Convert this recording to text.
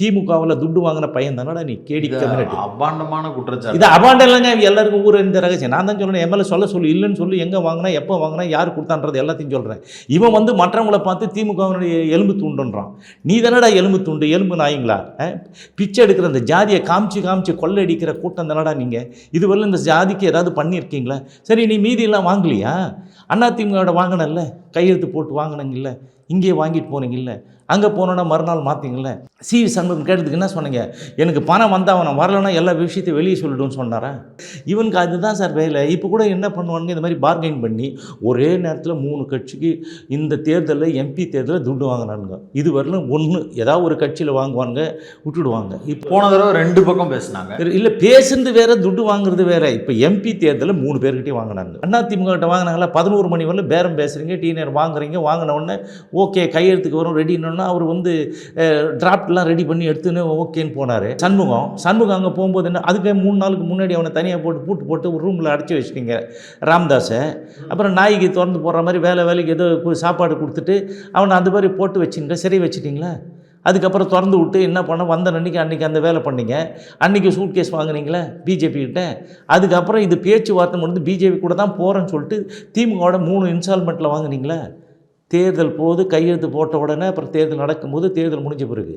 திமுகவில் துட்டு வாங்கின பையன் தானடா நீ? கேடி கம்யூனிட்டி. அபாண்டமான குற்றச்சாட்டு. இது அபாண்டம் இல்லைங்க எல்லாருக்கும் ஊர் இந்த ரகசியம். நான் தான் சொல்றேன் எம்எல்ஏ சொல்ல சொல்லு இல்லைன்னு சொல்லி எங்கே வாங்கினா எப்போ வாங்கினா யார் கொடுத்தான்றது எல்லாத்தையும் சொல்கிறேன் இவன் வந்து மற்றவங்கள பார்த்து திமுகவினுடைய எலும்பு துண்டுன்றான். நீ தானடா எலும்பு துண்டு எலும்பு நாய்ங்களா? பிச்சை எடுக்கிற அந்த ஜாதியை காமிச்சு காமிச்சு கொள்ளையடிக்கிற கூட்டம் தானடா நீங்கள் இதுவரையிலும் இந்த ஜாதிக்கு ஏதாவது பண்ணியிருக்கீங்களா? சரி நீ மீதியெல்லாம் வாங்கலையா? அண்ணா திமுகவோட வாங்கினல்ல. கையெழுத்து போட்டு வாங்கினங்கில்ல இங்கேயே வாங்கிட்டு போனீங்கல்ல அங்கே போனோன்னா மறுநாள் மாற்றிங்கல்ல சி சண்முகம் கேட்டதுக்கு என்ன சொன்னீங்க? எனக்கு பணம் வந்தால் அவனை வரலன்னா எல்லா விஷயத்தையும் வெளியே சொல்லிடுன்னு சொன்னாரா? இவனுக்கு அதுதான் சார் வேலை. இப்போ கூட என்ன பண்ணுவானுங்க? இந்த மாதிரி பார்கெயின் பண்ணி ஒரே நேரத்தில் மூணு கட்சிக்கு இந்த தேர்தலில் எம்பி தேர்தலில் துட்டு வாங்கினானுங்க. இது வரலும் ஒன்று ஏதாவது ஒரு கட்சியில் வாங்குவானுங்க விட்டுடுவாங்க. இப்போ போன தடவை ரெண்டு பக்கம் பேசினாங்க. இல்லை பேசுறது வேற துட்டு வாங்குறது வேற. இப்போ எம்பி தேர்தலில் மூணு பேர்கிட்டயே வாங்கினாங்க அண்ணா திமுக கிட்ட வாங்கினாங்களா? பதினோரு மணி வரல பேரம் பேசுகிறீங்க டீ இன்ஜினியர் வாங்குறீங்க வாங்கின உடனே ஓகே கையெழுத்துக்கு வரும் ரெடின்னு அவர் வந்து டிராஃப்ட்லாம் ரெடி பண்ணி எடுத்துன்னு ஓகேன்னு போனார். சண்முகம் சண்முகம் அங்கே போகும்போது என்ன அதுக்கு மூணு நாளுக்கு முன்னாடி அவனை தனியாக போட்டு பூட்டு போட்டு ஒரு ரூமில் அடைச்சி வச்சுட்டீங்க ராம்தாஸை. அப்புறம் நாய்க்கு திறந்து போடுற மாதிரி வேலை வேலைக்கு ஏதோ சாப்பாடு கொடுத்துட்டு அவனை அந்த மாதிரி போட்டு வச்சுங்க சரி வச்சுட்டிங்களா? அதுக்கப்புறம் திறந்து விட்டு என்ன பண்ண வந்த அன்றைக்கி அன்றைக்கி அந்த வேலை பண்ணீங்க. அன்றைக்கி சூட் கேஸ் வாங்குனீங்களே பிஜேபிக்கிட்ட அதுக்கப்புறம் இது பேச்சுவார்த்தை முடிந்து பிஜேபி கூட தான் போகிறேன்னு சொல்லிட்டு திமுகவோட மூணு இன்ஸ்டால்மெண்ட்டில் வாங்குனீங்களே? தேர்தல் போது கையெழுத்து போட்ட உடனே அப்புறம் தேர்தல் நடக்கும்போது தேர்தல் முடிஞ்ச பிறகு.